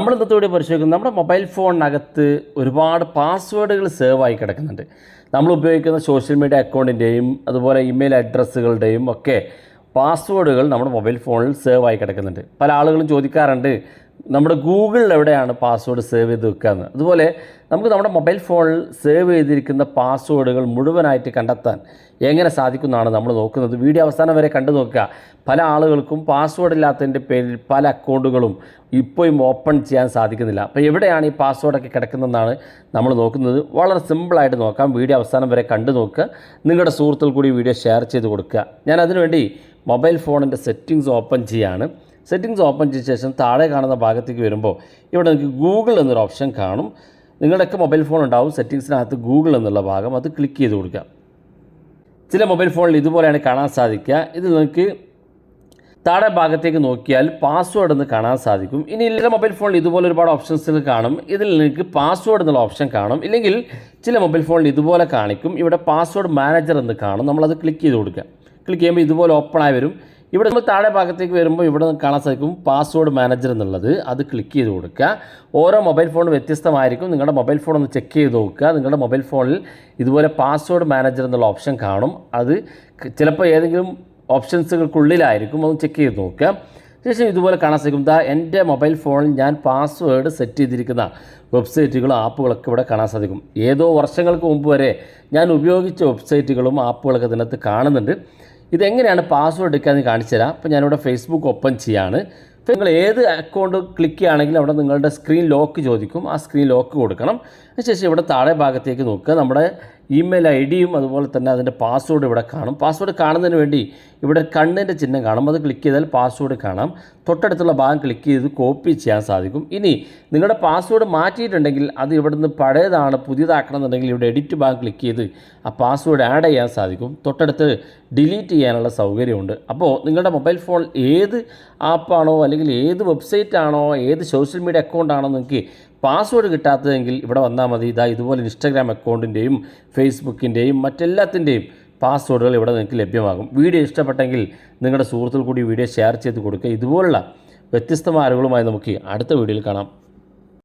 നമ്മൾ ഇന്നത്തെ വീഡിയോ പരിശോധിക്കുന്നത് നമ്മുടെ മൊബൈൽ ഫോണിനകത്ത് ഒരുപാട് പാസ്വേഡുകൾ സേവ് ആയി കിടക്കുന്നുണ്ട്. നമ്മൾ ഉപയോഗിക്കുന്ന സോഷ്യൽ മീഡിയ അക്കൗണ്ടിന്റെയും അതുപോലെ ഇമെയിൽ അഡ്രസ്സുകളുടെയും ഒക്കെ പാസ്വേഡുകൾ നമ്മുടെ മൊബൈൽ ഫോണിൽ സേവ് ആയി കിടക്കുന്നുണ്ട്. പല ആളുകളും ചോദിക്കാറുണ്ട് നമ്മുടെ ഗൂഗിളിൽ എവിടെയാണ് പാസ്വേഡ് സേവ് ചെയ്ത് വെക്കുകയെന്ന് അതുപോലെ നമുക്ക് നമ്മുടെ മൊബൈൽ ഫോണിൽ സേവ് ചെയ്തിരിക്കുന്ന പാസ്വേഡുകൾ മുഴുവനായിട്ട് കണ്ടെത്താൻ എങ്ങനെ സാധിക്കുന്നതാണ് നമ്മൾ നോക്കുന്നത്. വീഡിയോ അവസാനം വരെ കണ്ടു നോക്കുക. പല ആളുകൾക്കും പാസ്വേഡ് ഇല്ലാത്തതിന്റെ പേരിൽ പല അക്കൗണ്ടുകളും ഇപ്പോഴും ഓപ്പൺ ചെയ്യാൻ സാധിക്കുന്നില്ല. അപ്പോൾ എവിടെയാണ് ഈ പാസ്വേഡൊക്കെ കിടക്കുന്നതെന്നാണ് നമ്മൾ നോക്കുന്നത്. വളരെ സിമ്പിളായിട്ട് നോക്കാം. വീഡിയോ അവസാനം വരെ കണ്ടു നോക്കുക. നിങ്ങളുടെ സുഹൃത്തുക്കൾ കൂടി വീഡിയോ ഷെയർ ചെയ്ത് കൊടുക്കുക. ഞാൻ അതിനുവേണ്ടി മൊബൈൽ ഫോണിന്റെ സെറ്റിങ്സ് ഓപ്പൺ ചെയ്യാണ്. സെറ്റിങ്സ് ഓപ്പൺ ചെയ്ത ശേഷം താഴെ കാണുന്ന ഭാഗത്തേക്ക് വരുമ്പോൾ ഇവിടെ നിങ്ങൾക്ക് ഗൂഗിൾ എന്നൊരു ഓപ്ഷൻ കാണും. നിങ്ങളുടെയൊക്കെ മൊബൈൽ ഫോൺ ഉണ്ടാവും. സെറ്റിങ്സിനകത്ത് ഗൂഗിൾ എന്നുള്ള ഭാഗം അത് ക്ലിക്ക് ചെയ്ത് കൊടുക്കുക ചില മൊബൈൽ ഫോണിൽ ഇതുപോലെയാണ് കാണാൻ സാധിക്കുക. ഇത് നിങ്ങൾക്ക് താഴെ ഭാഗത്തേക്ക് നോക്കിയാൽ പാസ്വേഡ് എന്ന് കാണാൻ സാധിക്കും. ഇനി ചില മൊബൈൽ ഫോണിൽ ഇതുപോലെ ഒരുപാട് ഓപ്ഷൻസ് കാണും. ഇതിൽ നിങ്ങൾക്ക് പാസ്വേഡ് എന്നുള്ള ഓപ്ഷൻ കാണും. ഇല്ലെങ്കിൽ ചില മൊബൈൽ ഫോണിൽ ഇതുപോലെ കാണിക്കും. ഇവിടെ പാസ്വേഡ് മാനേജർ എന്ന് കാണും. നമ്മളത് ക്ലിക്ക് ചെയ്ത് കൊടുക്കുക. ക്ലിക്ക് ചെയ്യുമ്പോൾ ഇതുപോലെ ഓപ്പൺ ആയി വരും. ഇവിടെ നമ്മൾ താഴെ ഭാഗത്തേക്ക് വരുമ്പോൾ ഇവിടെ കാണാൻ സാധിക്കും പാസ്വേഡ് മാനേജർ എന്നുള്ളത്. അത് ക്ലിക്ക് ചെയ്ത് കൊടുക്കുക. ഓരോ മൊബൈൽ ഫോണും വ്യത്യസ്തമായിരിക്കും. നിങ്ങളുടെ മൊബൈൽ ഫോൺ ഒന്ന് ചെക്ക് ചെയ്ത് നോക്കുക. നിങ്ങളുടെ മൊബൈൽ ഫോണിൽ ഇതുപോലെ പാസ്വേഡ് മാനേജർ എന്നുള്ള ഓപ്ഷൻ കാണും. അത് ചിലപ്പോൾ ഏതെങ്കിലും ഓപ്ഷൻസുകൾക്കുള്ളിലായിരിക്കും ഒന്ന് ചെക്ക് ചെയ്ത് നോക്കുക. ശേഷം ഇതുപോലെ കാണാൻ സാധിക്കും. ദാ എന്റെ മൊബൈൽ ഫോണിൽ ഞാൻ പാസ്വേഡ് സെറ്റ് ചെയ്തിരിക്കുന്ന വെബ്സൈറ്റുകളും ആപ്പുകളൊക്കെ ഇവിടെ കാണാൻ സാധിക്കും. ഏതോ വർഷങ്ങൾക്ക് മുമ്പ് വരെ ഞാൻ ഉപയോഗിച്ച വെബ്സൈറ്റുകളും ആപ്പുകളൊക്കെ ഇതിനകത്ത് കാണുന്നുണ്ട്. ഇതെങ്ങനെയാണ് പാസ്വേഡ് എടുക്കാമെന്ന് കാണിച്ചു തരാം. അപ്പോൾ ഞാനിവിടെ ഫേസ്ബുക്ക് ഓപ്പൺ ചെയ്യാണ്. അപ്പോൾ നിങ്ങൾ ഏത് അക്കൗണ്ട് ക്ലിക്ക് ചെയ്യുകയാണെങ്കിലും അവിടെ നിങ്ങളുടെ സ്ക്രീൻ ലോക്ക് ചോദിക്കും. ആ സ്ക്രീൻ ലോക്ക് കൊടുക്കണം. അതിനുശേഷം ഇവിടെ താഴെ ഭാഗത്തേക്ക് നോക്കുക. നമ്മുടെ ഇമെയിൽ ഐ ഡിയും അതുപോലെ തന്നെ അതിന്റെ പാസ്വേഡ് ഇവിടെ കാണും. പാസ്വേഡ് കാണുന്നതിന് വേണ്ടി ഇവിടെ കണ്ണിന്റെ ചിഹ്നം കാണും. അത് ക്ലിക്ക് ചെയ്താൽ പാസ്വേഡ് കാണാം. തൊട്ടടുത്തുള്ള ഭാഗം ക്ലിക്ക് ചെയ്ത് കോപ്പി ചെയ്യാൻ സാധിക്കും. ഇനി നിങ്ങളുടെ പാസ്വേഡ് മാറ്റിയിട്ടുണ്ടെങ്കിൽ അത് ഇവിടുന്ന് പഴയതാണ് പുതിയതാക്കണമെന്നുണ്ടെങ്കിൽ ഇവിടെ എഡിറ്റ് ഭാഗം ക്ലിക്ക് ചെയ്ത് ആ പാസ്വേഡ് ആഡ് ചെയ്യാൻ സാധിക്കും. തൊട്ടടുത്ത് ഡിലീറ്റ് ചെയ്യാനുള്ള സൗകര്യമുണ്ട്. അപ്പോൾ നിങ്ങളുടെ മൊബൈൽ ഫോൺ ഏത് ആപ്പാണോ അല്ലെങ്കിൽ ഏത് വെബ്സൈറ്റാണോ ഏത് സോഷ്യൽ മീഡിയ അക്കൗണ്ടാണോ നിങ്ങൾക്ക് പാസ്വേഡ് കിട്ടാത്തതെങ്കിൽ ഇവിടെ വന്നാൽ മതി. ഇതാ ഇതുപോലെ ഇൻസ്റ്റാഗ്രാം അക്കൗണ്ടിന്റെയും ഫേസ്ബുക്കിന്റെയും മറ്റെല്ലാത്തിന്റെയും പാസ്വേഡുകൾ ഇവിടെ നിങ്ങൾക്ക് ലഭ്യമാകും. വീഡിയോ ഇഷ്ടപ്പെട്ടെങ്കിൽ നിങ്ങളുടെ സുഹൃത്തുക്കൾ കൂടി വീഡിയോ ഷെയർ ചെയ്ത് കൊടുക്കുക. ഇതുപോലുള്ള വ്യത്യസ്തമായ അറിവുകളുമായി നമുക്ക് അടുത്ത വീഡിയോയിൽ കാണാം.